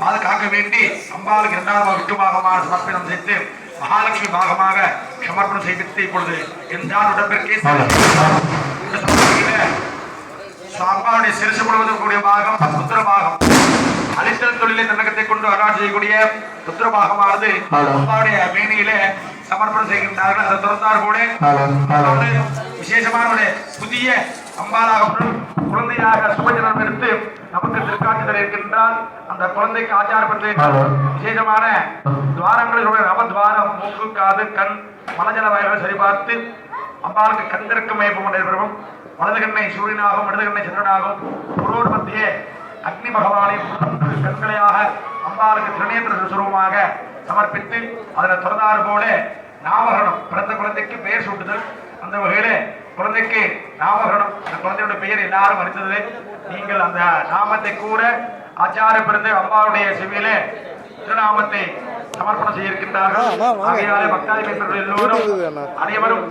பாதுகாக்க வேண்டி அம்பாளுக்கு இரண்டாவது விட்டு பாகமாக சமர்ப்பணம் செய்து மகாலட்சுமி பாகமாக சமர்ப்பணம் செய்வித்து இப்பொழுது என்றால் உடம்பிற்கே அம்பாவுடைய சிறுசு முழுவதும் கூடிய பாகம் புத்திர பாகம். அழித்தல் தொழிலை தன்னகத்தை கொண்டு அருள் செய்யக்கூடிய புத்திர பாகமானது அம்பாவுடைய மேனியிலே சமர்ப்பணம் செய்கின்றார்கள். அதை திறந்தார் கூட விசேஷமான ஒரு புதிய அம்பாலாக பிற- குழந்தையாக சுபஜனம் எடுத்து நமக்கு திருக்காட்சி தர இருக்கின்றால் அந்த குழந்தைக்கு ஆச்சாரப்படுத்த விசேஷமான துவாரங்களிலுடைய நவத்வாரம் மூக்கு காது கண் மலஜல வயல்களை சரிபார்த்து அம்பாளுக்கு கண்திறக்க மயப்பம் நடைபெறும் வலது கண்ணை சூரியனாகவும் இடது கண்ணை சந்திரனாகவும் புரோர் மத்தியே அக்னி பகவானை கண்களையாக அம்பாளுக்கு திருநேந்திர சுரூபமாக சமர்ப்பித்து அதனை தொடர்ந்தாறு போல நாமகரணம். பிறந்த குழந்தைக்கு பெயர் சூட்டுதல். அந்த வகையில குழந்தைக்கு நாமகரணம். அந்த குழந்தையோட பெயர் எல்லாரும் அறிந்தது நீங்கள் அந்த நாமத்தை கூட ஆச்சார பிறந்த அம்பாவுடைய செவியிலே திருநாமத்தை சமர்ப்பணம் செய்ய இருக்கின்றார்கள் ஆகையாலே பக்தாதி பெற்றோர்கள் எல்லோரும் அனைவரும்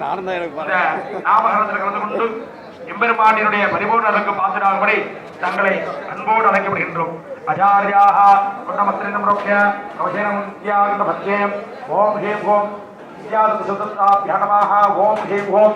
நாமகரணத்தில் கலந்து கொண்டு எம்பெருமானினுடைய பரிபூர்ண அழகு பாத்திராகும்படி தங்களை அன்போடு அழைக்கப்படுகின்றோம். அஜாரியாக குண்டமத்திரம் ரோக்கிய அவசரம் வித்யாகிருத பத்யம் ஓம் ஹேம் ஓம். வித்யாதத்த சுதந்தாபிய நமः ஓம் ஹேம் ஓம்.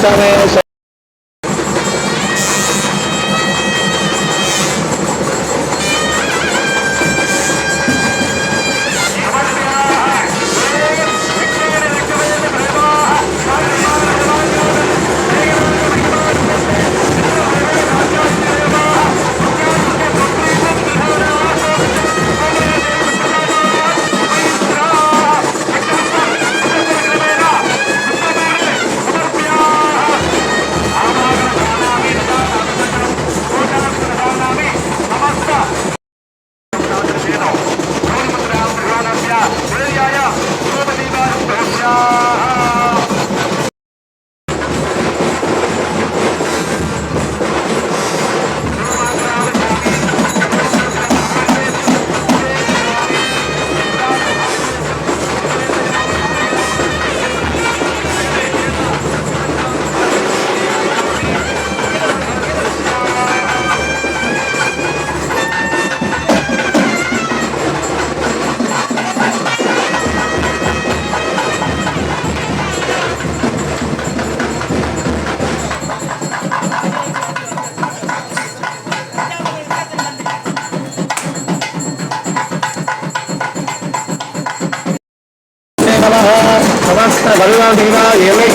Gracias. சகஸ்ர பகவான் தேவா ஏமை